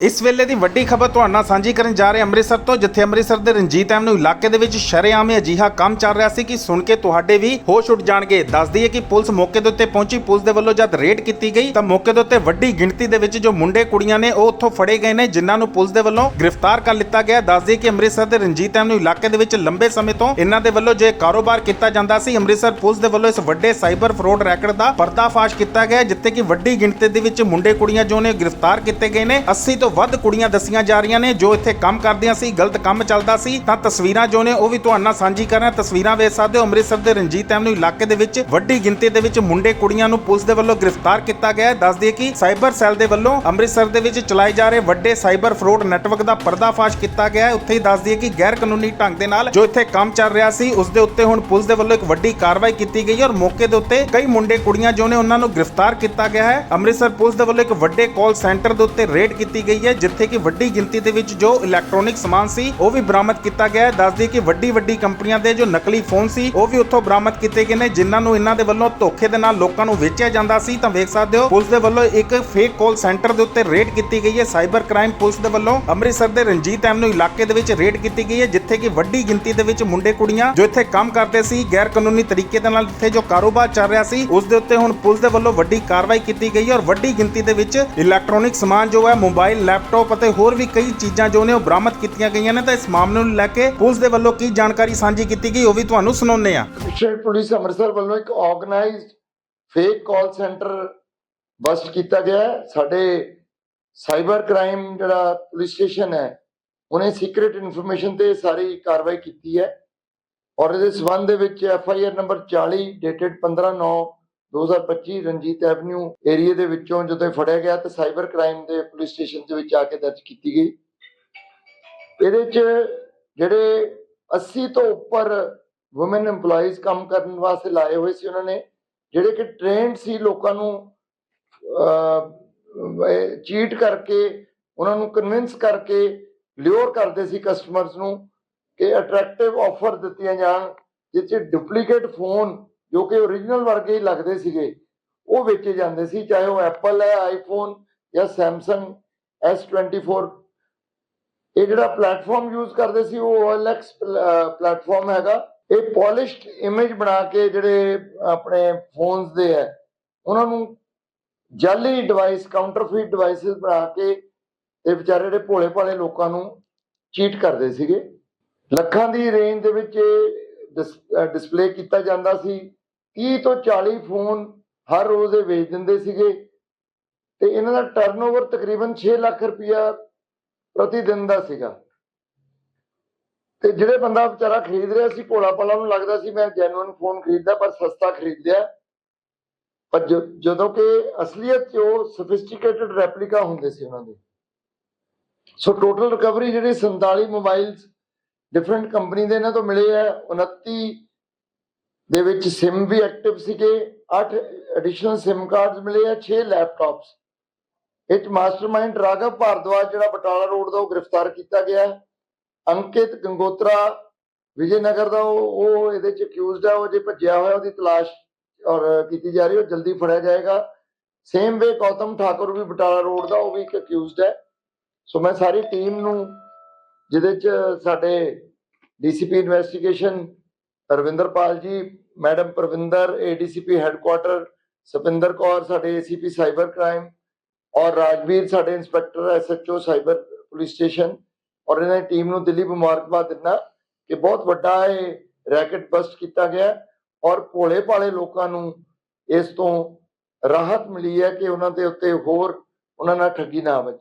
ਇਸ ਵੇਲੇ ਦੀ ਵੱਡੀ ਖਬਰ ਤੁਹਾਡੇ ਨਾਲ ਸਾਂਝੀ ਕਰਨ ਜਾ ਰਹੇ ਅੰਮ੍ਰਿਤਸਰ ਤੋਂ, ਜਿੱਥੇ ਅੰਮ੍ਰਿਤਸਰ ਦੇ ਰਣਜੀਤ ਐਵਨਿਊ ਇਲਾਕੇ ਦੇ ਵਿੱਚ ਸ਼ਰੇਆਮ ਅਜੀਹਾ ਕੰਮ ਚੱਲ ਰਿਹਾ ਸੀ ਕਿ ਸੁਣ ਕੇ ਤੁਹਾਡੇ ਵੀ ਹੋਸ਼ ਉੱਡ ਜਾਣਗੇ। ਦੱਸ ਦਈਏ ਕਿ ਪੁਲਿਸ ਮੌਕੇ ਦੇ ਉੱਤੇ ਪਹੁੰਚੀ। ਪੁਲਿਸ ਦੇ ਵੱਲੋਂ ਜਦ ਰੇਡ ਕੀਤੀ ਗਈ, ਤਾਂ ਮੌਕੇ ਦੇ ਉੱਤੇ ਵੱਡੀ ਗਿਣਤੀ ਦੇ ਵਿੱਚ ਜੋ ਮੁੰਡੇ, ਕੁੜੀਆਂ ਨੇ, ਉਹ ਉੱਥੋਂ ਫੜੇ ਗਏ ਨੇ, ਜਿਨ੍ਹਾਂ ਨੂੰ ਪੁਲਿਸ ਦੇ ਵੱਲੋਂ ਗ੍ਰਿਫਤਾਰ ਕਰ ਲਿੱਤਾ ਗਿਆ। ਦੱਸਦੀ ਦਈਏ ਕਿ ਅੰਮ੍ਰਿਤਸਰ ਦੇ ਰਣਜੀਤ ਐਵਨਿਊ ਇਲਾਕੇ ਦੇ ਵਿੱਚ ਲੰਬੇ ਸਮੇਂ ਤੋਂ ਇਹਨਾਂ ਦੇ ਵੱਲੋਂ ਜੇ ਕਾਰੋਬਾਰ ਕੀਤਾ ਜਾਂਦਾ ਸੀ, ਅੰਮ੍ਰਿਤਸਰ ਪੁਲਿਸ ਦੇ ਵੱਲੋਂ ਇਸ ਵੱਡੇ ਸਾਈਬਰ ਫਰੋਡ ਰੈਕਟ ਦਾ ਪਰਦਾਫਾਸ਼ ਕੀਤਾ ਗਿਆ, ਜਿੱਥੇ ਕਿ ਵੱਡੀ ਗਿਣਤੀ ਦੇ ਵਿੱਚ ਮੁੰਡੇ, ਕੁੜੀਆਂ ਜੋ ਨੇ ਗ੍ਰਿਫਤਾਰ ਕੀਤੇ ਗਏ ਨੇ। 80 ਤੋਂ ਵੱਧ ਕੁੜੀਆਂ ਦੱਸੀਆਂ ਜਾ ਰਹੀਆਂ ਨੇ, ਜੋ ਇੱਥੇ ਕੰਮ ਕਰਦੀਆਂ ਸੀ, ਗਲਤ ਕੰਮ ਚੱਲਦਾ ਸੀ, ਤਾਂ ਤਸਵੀਰਾਂ ਜੋ ਨੇ, ਉਹ ਵੀ ਤੁਹਾਡੇ ਨਾਲ ਸਾਂਝੀ ਕਰ ਰਹੇ। ਤਸਵੀਰਾਂ ਵੇਖ ਸਕਦੇ ਹੋ, ਅੰਮ੍ਰਿਤਸਰ ਦੇ ਰਣਜੀਤ ਐਵਨਿਊ ਇਲਾਕੇ ਦੇ ਵਿੱਚ ਵੱਡੀ ਗਿਣਤੀ ਦੇ ਵਿੱਚ ਮੁੰਡੇ ਕੁੜੀਆਂ ਨੂੰ ਪੁਲਿਸ ਦੇ ਵੱਲੋਂ ਗ੍ਰਿਫਤਾਰ ਕੀਤਾ ਗਿਆ ਹੈ। ਦੱਸ ਦਈਏ ਕਿ ਸਾਈਬਰ ਸੈੱਲ ਦੇ ਵੱਲੋਂ ਅੰਮ੍ਰਿਤਸਰ ਦੇ ਵਿੱਚ ਚਲਾਏ ਜਾ ਰਹੇ ਵੱਡੇ ਸਾਈਬਰ ਫਰੋਡ ਨੈਟਵਰਕ ਦਾ ਪਰਦਾਫਾਸ਼ ਕੀਤਾ ਗਿਆ ਹੈ। ਉੱਥੇ ਹੀ ਦੱਸ ਦਈਏ ਕਿ ਗੈਰ ਕਾਨੂੰਨੀ ਢੰਗ ਦੇ ਨਾਲ ਜੋ ਇੱਥੇ ਕੰਮ ਚੱਲ ਰਿਹਾ ਸੀ, ਉਸ ਦੇ ਉੱਤੇ ਹੁਣ ਪੁਲਿਸ ਦੇ ਵੱਲੋਂ ਇੱਕ ਵੱਡੀ ਕਾਰਵਾਈ ਕੀਤੀ ਗਈ ਔਰ ਮੌਕੇ ਦੇ ਉੱਤੇ ਕਈ ਮੁੰਡੇ ਕੁੜੀਆਂ ਜੋ ਨੇ, ਉਹਨਾਂ ਨੂੰ ਗ੍ਰਿਫਤਾਰ ਕੀਤਾ ਗਿਆ ਹੈ। ਅੰਮ੍ਰਿਤਸਰ ਪੁਲਿਸ ਦੇ ਵੱਲੋਂ ਇੱਕ ਵੱਡੇ ਕਾਲ ਸੈਂਟਰ ਦੇ ਉੱਤੇ ਰੇਡ ਕੀਤੀ ਗਈ ਹੈ, ਜਿੱਥੇ ਕਿ ਵੱਡੀ ਗਿਣਤੀ ਦੇ ਵਿੱਚ ਜੋ ਇਲੈਕਟ੍ਰੋਨਿਕ ਸਮਾਨ ਸੀ, ਉਹ ਵੀ ਬਰਾਮਦ ਕੀਤਾ ਗਿਆ ਹੈ। ਦੱਸ ਕਿ ਵੱਡੀ ਵੱਡੀ ਕੰਪਨੀਆਂ ਦੇ ਜੋ ਨਕਲੀ ਫੋਨ ਸੀ, ਉਹ ਵੀ ਉੱਥੋਂ ਬਰਾਮਦ ਕੀਤੇ ਗਏ ਨੇ, ਜਿਨ੍ਹਾਂ ਨੂੰ ਇਹਨਾਂ ਦੇ ਵੱਲੋਂ ਧੋਖੇ ਦੇ ਨਾਲ ਲੋਕਾਂ ਨੂੰ ਵੇਚਿਆ ਜਾਂਦਾ ਸੀ। ਤਾਂ ਵੇਖ ਸਕਦੇ ਹੋ, ਪੁਲਿਸ ਦੇ ਵੱਲੋਂ ਇੱਕ ਫੇਕ ਕਾਲ ਸੈਂਟਰ ਦੇ ਉੱਤੇ ਰੇਡ ਕੀਤੀ ਗਈ ਹੈ। ਸਾਈਬਰ ਕ੍ਰਾਈਮ ਪੁਲਿਸ ਦੇ ਵੱਲੋਂ ਅੰਮ੍ਰਿਤਸਰ ਦੇ ਰਣਜੀਤ ਐਵਨਿਊ ਇਲਾਕੇ ਦੇ ਵਿੱਚ ਰੇਡ ਕੀਤੀ ਗਈ ਹੈ, ਜਿੱਥੇ ਕਿ ਵੱਡੀ ਗਿਣਤੀ ਦੇ ਵਿੱਚ ਮੁੰਡੇ ਕੁੜੀਆਂ ਜੋ ਇੱਥੇ ਕੰਮ ਕਰਦੇ ਸੀ ਗੈਰ ਕਾਨੂੰਨੀ ਤਰੀਕੇ ਦੇ ਨਾਲ ਇੱਥੇ ਜੋ ਕਾਰੋਬਾਰ ਚੱਲ ਰਿਹਾ ਸੀ, ਉਸ ਦੇ ਉੱਤੇ ਹੁਣ ਪੁਲਿਸ ਦੇ ਵੱਲੋਂ ਵੱਡੀ ਕਾਰਵਾਈ ਕੀਤੀ ਗਈ ਹੈ। ਔਰ ਵੱਡੀ ਗਿਣਤੀ ਦੇ ਵਿੱਚ ਇਲੈਕਟ੍ਰੋਨਿਕ ਸਮਾਨ ਜੋ ਹੈ ਮੋਬਾਈਲ ਲੈਪਟਾਪ ਅਤੇ ਹੋਰ ਵੀ ਕਈ ਚੀਜ਼ਾਂ ਜੋ ਨੇ ਉਹ ਬਰਾਮਦ ਕੀਤੀਆਂ ਗਈਆਂ ਨੇ ਤਾਂ ਇਸ ਮਾਮਲੇ ਨੂੰ ਲੈ ਕੇ ਪੁਲਿਸ ਦੇ ਵੱਲੋਂ ਕੀ ਜਾਣਕਾਰੀ ਸਾਂਝੀ ਕੀਤੀ ਗਈ ਉਹ ਵੀ ਤੁਹਾਨੂੰ ਸੁਣਾਉਂਦੇ ਆ ਕਮਿਸ਼ਨਰੇਟ ਪੁਲਿਸ ਅੰਮ੍ਰਿਤਸਰ ਵੱਲੋਂ ਇੱਕ organized fake call center bust ਕੀਤਾ ਗਿਆ ਸਾਡੇ ਸਾਈਬਰ ਕ੍ਰਾਈਮ ਜਿਹੜਾ ਪੁਲਿਸ ਸਟੇਸ਼ਨ ਹੈ, ਉਹਨੇ ਸੀਕ੍ਰੀਟ ਇਨਫੋਰਮੇਸ਼ਨ ਤੇ ਸਾਰੀ ਕਾਰਵਾਈ ਕੀਤੀ ਹੈ। ਔਰ ਇਹਦੇ ਸਬੰਧ ਦੇ ਵਿੱਚ F I R number 40 dated 15 9 2025 Ranjit avenue area ਦੇ ਵਿੱਚੋਂ ਜਦੋਂ ਫੜਿਆ ਗਿਆ ਤੇ ਸਾਈਬਰ ਕ੍ਰਾਈਮ ਦੇ ਪੁਲਿਸ ਸਟੇਸ਼ਨ ਦੇ ਵਿੱਚ ਆ ਕੇ ਦਰਜ ਕੀਤੀ ਗਈ। ਇਹਦੇ 'ਚ ਜਿਹੜੇ 80 ਤੋਂ ਉੱਪਰ ਔਮਨ EMPLOYEES ਕੰਮ ਕਰਨ ਵਾਸਤੇ ਲਾਏ ਹੋਏ ਸੀ ਉਹਨਾਂ ਨੇ, ਜਿਹੜੇ ਕਿ ਟ੍ਰੇਨਡ ਸੀ ਲੋਕਾਂ ਨੂੰ ਚੀਟ ਕਰਕੇ, ਉਹਨਾਂ ਨੂੰ ਕਨਵਿੰਸ ਕਰਕੇ ਲਿਓਰ ਕਰਦੇ ਸੀ ਕਸਟਮਰਸ ਨੂੰ ਕਿ ਅਟਰੈਕਟਿਵ ਆਫਰ ਦਿੱਤੀਆਂ ਜਾਣ, ਜਿਸ 'ਚ ਡੁਪਲੀਕੇਟ ਫੋਨ ਜੋ ਕਿ ਓਰੀਜਨਲ ਵਰਗੇ ਹੀ ਲੱਗਦੇ ਸੀਗੇ, ਉਹ ਵੇਚੇ ਜਾਂਦੇ ਸੀ, ਚਾਹੇ ਉਹ ਐਪਲ ਹੈ ਆਈਫੋਨ ਜਾਂ ਸੈਮਸੰਗ S24 ਇਹ ਜਿਹੜਾ ਪਲੇਟਫਾਰਮ ਯੂਜ਼ ਕਰਦੇ ਸੀ, ਉਹ OLX ਪਲੇਟਫਾਰਮ ਹੈਗਾ। ਇਹ ਪੋਲਿਸ਼ਡ ਇਮੇਜ ਬਣਾ ਕੇ ਜਿਹੜੇ ਆਪਣੇ ਫੋਨਸ ਦੇ ਹੈ, ਉਹਨਾਂ ਨੂੰ ਜਾਲੀ ਡਿਵਾਈਸ ਕਾਊਂਟਰਫੀਟ ਡਿਵਾਈਸਸ ਬਣਾ ਕੇ ਤੇ ਵਿਚਾਰੇ ਜਿਹੜੇ ਭੋਲੇ ਭਾਲੇ ਲੋਕਾਂ ਨੂੰ ਚੀਟ ਕਰਦੇ ਸੀਗੇ। ਲੱਖਾਂ ਦੀ ਰੇਂਜ ਦੇ ਵਿੱਚ ਡਿਸਪਲੇ ਕੀਤਾ ਜਾਂਦਾ ਸੀ। 30 ਤੋਂ 40 ਫੋਨ ਹਰ ਰੋਜ਼ ਇਹ ਵੇਚ ਦਿੰਦੇ ਸੀਗੇ ਤੇ ਇਹਨਾਂ ਦਾ ਟਰਨਓਵਰ ਤਕਰੀਬਨ 6 ਲੱਖ ਰੁਪਇਆ ਪ੍ਰਤੀ ਦਿਨ ਦਾ ਸੀਗਾ। ਤੇ ਜਿਹੜੇ ਬੰਦਾ ਵਿਚਾਰਾ ਖਰੀਦ ਰਿਹਾ ਸੀ, ਭੋਲਾ ਭਾਲਾ ਨੂੰ ਲੱਗਦਾ ਸੀ, ਮੈਂ ਜੈਨੂਇਨ ਫੋਨ ਖਰੀਦਦਾ, ਪਰ ਸਸਤਾ ਖਰੀਦਿਆ। ਪਰ ਜਦੋਂ ਕਿ ਅਸਲੀਅਤ 'ਚ ਉਹ ਸੋਫਿਸਟੀਕੇਟਡ ਰੈਪਲੀਕਾ ਹੁੰਦੇ ਸੀ ਉਹਨਾਂ ਦੇ। ਸੋ ਟੋਟਲ ਰਿਕਵਰੀ ਜਿਹੜੀ 47 ਮੋਬਾਈਲਸ ਡਿਫਰੈਂਟ ਕੰਪਨੀ ਦੇ ਇਹਨਾਂ ਤੋਂ ਮਿਲੇ ਆ 29 ਦੇ ਵਿੱਚ SIM ਵੀ ਐਕਟਿਵ ਸੀਗੇ 8 ਐਡੀਸ਼ਨਲ SIM ਕਾਰਡਸ ਮਿਲੇ ਆ 6 ਲੈਪਟਾਪਸ ਇਹ 'ਚ ਮਾਸਟਰਮਾਈਂਡ ਰਾਘਵ ਭਾਰਦਵਾਜ, ਜਿਹੜਾ ਬਟਾਲਾ ਰੋਡ ਦਾ ਉਹ ਗ੍ਰਿਫਤਾਰ ਕੀਤਾ ਗਿਆ। ਅੰਕਿਤ ਗੰਗੋਤਰਾ ਵਿਜੇ ਨਗਰ ਦਾ ਉਹ ਉਹ ਇਹਦੇ ਚ ਅਕਿਊਜ਼ਡ ਹੈ ਉਹ ਜੇ ਭੱਜਿਆ ਹੋਇਆ ਉਹਦੀ ਤਲਾਸ਼ ਔਰ ਕੀਤੀ ਜਾ ਰਹੀ ਉਹ ਜਲਦੀ ਫੜਿਆ ਜਾਏਗਾ। ਸੇਮ ਵੇ ਗੌਤਮ ਠਾਕੁਰ ਵੀ ਬਟਾਲਾ ਰੋਡ ਦਾ, ਉਹ ਵੀ ਇੱਕ ਅਕਿਊਜ਼ਡ ਹੈ। ਸੋ ਮੈਂ ਸਾਰੀ ਟੀਮ ਨੂੰ, ਜਿਹਦੇ ਚ ਸਾਡੇ DCP investigation Ravinderpal ji, madam Parvinder ADCP headquarter Sapinder Kaur ਸਾਡੇ ਏਸੀਪੀ ਸਾਈਬਰ ਕ੍ਰਾਈਮ ਔਰ ਰਾਜਵੀਰ ਸਾਡੇ inspector SHO cyber police station ਔਰ ਇਹਨਾਂ ਦੀ ਟੀਮ ਨੂੰ ਦਿੱਲੀ ਮੁਬਾਰਕਬਾਦ ਦਿੰਦਾ ਕਿ ਬਹੁਤ ਵੱਡਾ ਇਹ ਰੈਕਟ ਬਸਟ ਕੀਤਾ ਗਿਆ ਔਰ ਭੋਲੇ ਭਾਲੇ ਲੋਕਾਂ ਨੂੰ ਇਸ ਤੋਂ ਰਾਹਤ ਮਿਲੀ ਹੈ ਕਿ ਉਹਨਾਂ ਦੇ ਉੱਤੇ ਹੋਰ ਉਹਨਾਂ ਨਾਲ ਠੱਗੀ ਨਾ ਵੱਜੇ।